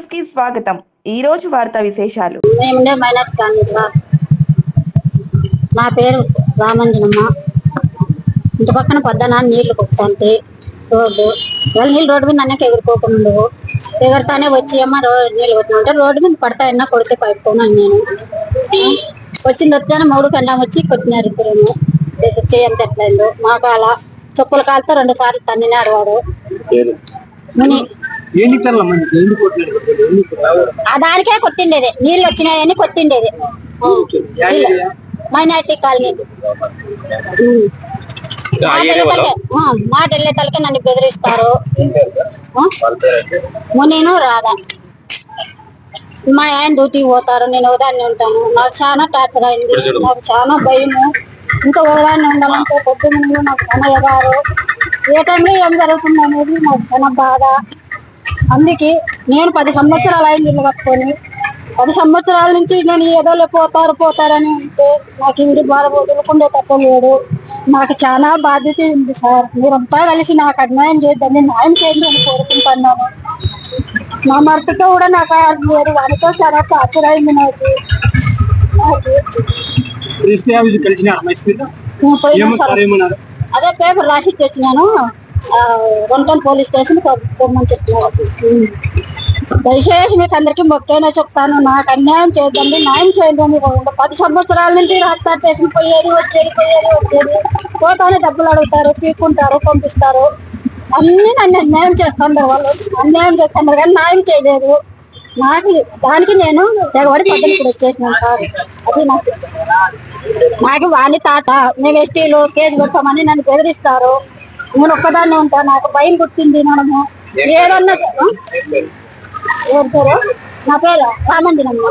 న్యూస్కి స్వాగతం. ఈ రోజు వార్తా విశేషాలు. నా పేరు రామంజనమ్మ. ఇంటి పక్కన పొద్దున నీళ్ళు కొట్టుకుంటే రోడ్డు. వాళ్ళ నీళ్ళు రోడ్డు మీద అన్నకి ఎగురుకోకుండా ఎగురుతానే వచ్చి అమ్మ రోడ్డు నీళ్ళు కొట్టినంటే రోడ్డు మీద పడతాయన్నా కొడితే పడుకోను నేను. వచ్చింది వచ్చాను మూడు పెండం వచ్చి కొట్టినారు ఇద్దరు చేయంత ఎట్లయిందో మా కాల చెప్పుల కాలుతో రెండు సార్లు తన్నినాడు వాడు. ముని ఆ దానికే కొట్టిండేది. నీళ్ళు వచ్చినాయని కొట్టిండేది? Minority colony. ఆ మాట ఏరియా వెళ్ళే? తలకే. నన్ను బెదిరిస్తారు? మునీను రాదా మా ఆయన డ్యూటీకి పోతారు. నేను ఒకదాన్ని ఉంటాను. నాకు చాలా టార్చర్ అయింది. నాకు చాలా భయము. ఇంకా ఒకదాన్ని ఉండాలంటే పొద్దున్న నాకు చాలా ఎగారు ఏ టైంలో ఏం జరుగుతుంది అనేది నాకు చాలా బాధ. అందుకే నేను పది సంవత్సరాలు అయింది ఇల్లు కట్టుకొని పది సంవత్సరాల నుంచి నేను ఏదో పోతారు పోతారని ఉంటే నాకు ఇంటి బాధ వదులుకుండే తప్ప లేదు. నాకు చాలా బాధ్యత ఉంది సార్. మీరంతా కలిసి నాకు అన్యాయం చేద్దని న్యాయం చేయండి అని కోరుకుంటున్నాను? నా మట్టుతో కూడా నాకు లేదు వాడితో చాలా టార్చర్ అయింది నాకు. అదే పేపర్ రాసి తెచ్చినాను. గుంటూరు పోలీస్ స్టేషన్ పొమ్మని చెప్తున్నారు. దయచేసి మీకు అందరికీ మొక్కైనా చెప్తాను. నాకు అన్యాయం చేయదండి న్యాయం చేయండి అని పది సంవత్సరాల నుంచి రాస్తారు స్టేషన్ పోయేది వచ్చేది పోయేది వచ్చేది. పోతానే డబ్బులు అడుగుతారు పీక్కుంటారు పంపిస్తారు. అన్నీ నన్ను అన్యాయం చేస్తున్నారు వాళ్ళు. అన్యాయం చేస్తున్నారు కానీ న్యాయం చేయలేదు. నాకు దానికి నేను తెగబడి పద్దెనిమిది ఇక్కడ వచ్చేసినాను సార్. అది నాకు నాకు వాణి తాత మేము ఎస్టీలు కేజీ పెడతామని నన్ను బెదిరిస్తారు. నేను ఒక్కదాన్ని ఉంటాను నాకు భయం పుట్టింది మనము. ఏదన్నా? ఎవరి నా పేరు? రామంజనమ్మ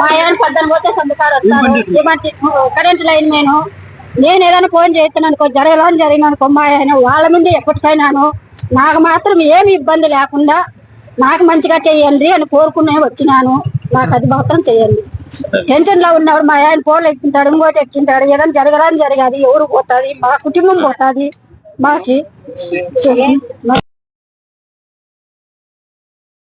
మా ఆయన పద్దెనిమిది పోతే సంతకారు వస్తారు. ఏమంటే కరెంట్ లైన్ నేను? నేను ఏదైనా ఫోన్ చేస్తున్నాను అనుకో జరగాలని జరిగిన అనుకో మా ఆయన వాళ్ళ ముందు ఎప్పటికైనాను. నాకు మాత్రం ఏమి ఇబ్బంది లేకుండా నాకు మంచిగా చేయండి అని కోరుకునే వచ్చినాను. నాకు అది మాత్రం చేయండి. టెన్షన్లో ఉన్నవాడు మా ఆయన ఫోన్లు ఎక్కింటాడు ఇంకోటి ఎక్కింటాడు. ఏదైనా జరగరాని జరగాది ఎవరు పోతుంది మా కుటుంబం పోతుంది. మాకి